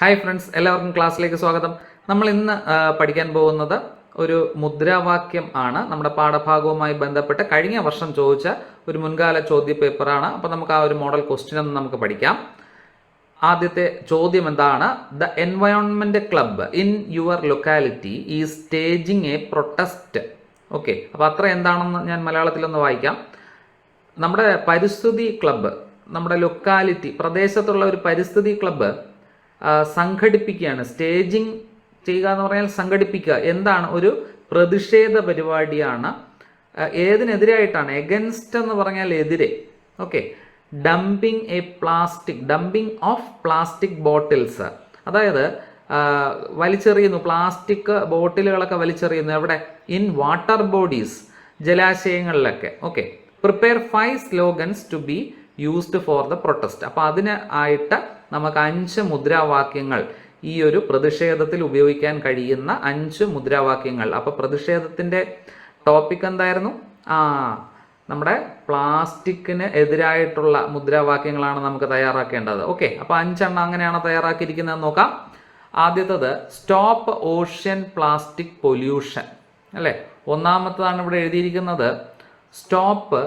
Hi friends എല്ലാവർക്കും ക്ലാസ്സിലേക്ക് സ്വാഗതം. നമ്മൾ ഇന്ന് പഠിക്കാൻ പോകുന്നത് ഒരു മുദ്രാവാക്യം ആണ്. നമ്മുടെ പാഠഭാഗവുമായി ബന്ധപ്പെട്ട് കഴിഞ്ഞ വർഷം ചോദിച്ച ഒരു മുൻകാല ചോദ്യ പേപ്പറാണ് അപ്പോൾ നമുക്ക് ആ ഒരു മോഡൽ ക്വസ്റ്റ്യൻ ഒന്ന് നമുക്ക് പഠിക്കാം. ആദ്യത്തെ ചോദ്യം എന്താണ്? The environment club in your locality ഈ സ്റ്റേജിങ് എ പ്രൊട്ടസ്റ്റ് ഓക്കെ അപ്പോൾ അത്ര എന്താണെന്ന് ഞാൻ മലയാളത്തിലൊന്ന് വായിക്കാം. നമ്മുടെ പരിസ്ഥിതി ക്ലബ്ബ് നമ്മുടെ ലൊക്കാലിറ്റി പ്രദേശത്തുള്ള ഒരു പരിസ്ഥിതി ക്ലബ്ബ് സംഘടിപ്പിക്കുകയാണ്. സ്റ്റേജിങ് ചെയ്യുക എന്ന് പറഞ്ഞാൽ സംഘടിപ്പിക്കുക. എന്താണ്? ഒരു പ്രതിഷേധ പരിപാടിയാണ്. ഏതിനെതിരായിട്ടാണ്? എഗൻസ്റ്റ് എന്ന് പറഞ്ഞാൽ എതിരെ. Okay dumping a plastic dumping of plastic bottles അതായത് വലിച്ചെറിയുന്നു. പ്ലാസ്റ്റിക് ബോട്ടിലുകളൊക്കെ വലിച്ചെറിയുന്നു. എവിടെ? In water bodies ജലാശയങ്ങളിലൊക്കെ. Okay prepare five slogans to be used for the protest അപ്പോൾ അതിന് ആയിട്ട് നമുക്ക് അഞ്ച് മുദ്രാവാക്യങ്ങൾ ഈ ഒരു പ്രതിഷേധത്തിൽ ഉപയോഗിക്കാൻ കഴിയുന്ന അഞ്ച് മുദ്രാവാക്യങ്ങൾ. അപ്പോൾ പ്രതിഷേധത്തിന്റെ ടോപ്പിക് എന്തായിരുന്നു? ആ നമ്മുടെ പ്ലാസ്റ്റിക്കിന് എതിരായിട്ടുള്ള മുദ്രാവാക്യങ്ങളാണ് നമുക്ക് തയ്യാറാക്കേണ്ടത്. ഓക്കെ അപ്പോൾ അഞ്ചെണ്ണം അങ്ങനെയാണ് തയ്യാറാക്കിയിരിക്കുന്നത് നോക്കാം. ആദ്യത്തത് സ്റ്റോപ്പ് ഓഷ്യൻ പ്ലാസ്റ്റിക് പൊല്യൂഷൻ അല്ലേ? ഒന്നാമത്തതാണ് ഇവിടെ എഴുതിയിരിക്കുന്നത് സ്റ്റോപ്പ്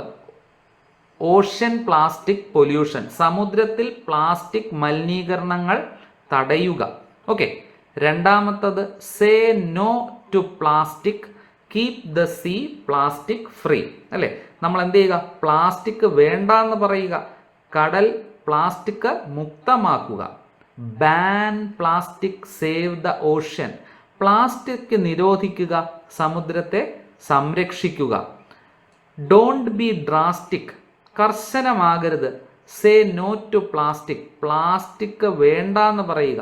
ഓഷ്യൻ പ്ലാസ്റ്റിക് പൊല്യൂഷൻ സമുദ്രത്തിൽ പ്ലാസ്റ്റിക് മലിനീകരണങ്ങൾ തടയുക. ഓക്കെ രണ്ടാമത്തത് say no to plastic keep the sea plastic free അല്ലേ? നമ്മൾ എന്ത് ചെയ്യുക പ്ലാസ്റ്റിക് വേണ്ട എന്ന് പറയുക. കടൽ plastic മുക്തമാക്കുക. Ban plastic save the ocean plastic നിരോധിക്കുക. സമുദ്രത്തെ സംരക്ഷിക്കുക. Don't be drastic കർശനമാകരുത്. Say no to plastic plastic വേണ്ട എന്ന് പറയുക.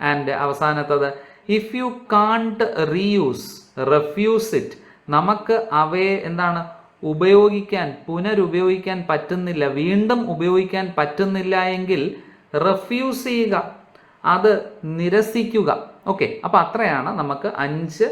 And അവസാനത്തത് if you can't reuse refuse it നമുക്ക് അവയെ എന്താണ് ഉപയോഗിക്കാൻ പുനരുപയോഗിക്കാൻ പറ്റുന്നില്ല. വീണ്ടും ഉപയോഗിക്കാൻ പറ്റുന്നില്ല എങ്കിൽ റെഫ്യൂസ് ചെയ്യുക. അത് നിരസിക്കുക. ഓക്കെ അപ്പോൾ അത്രയാണ് നമുക്ക് അഞ്ച്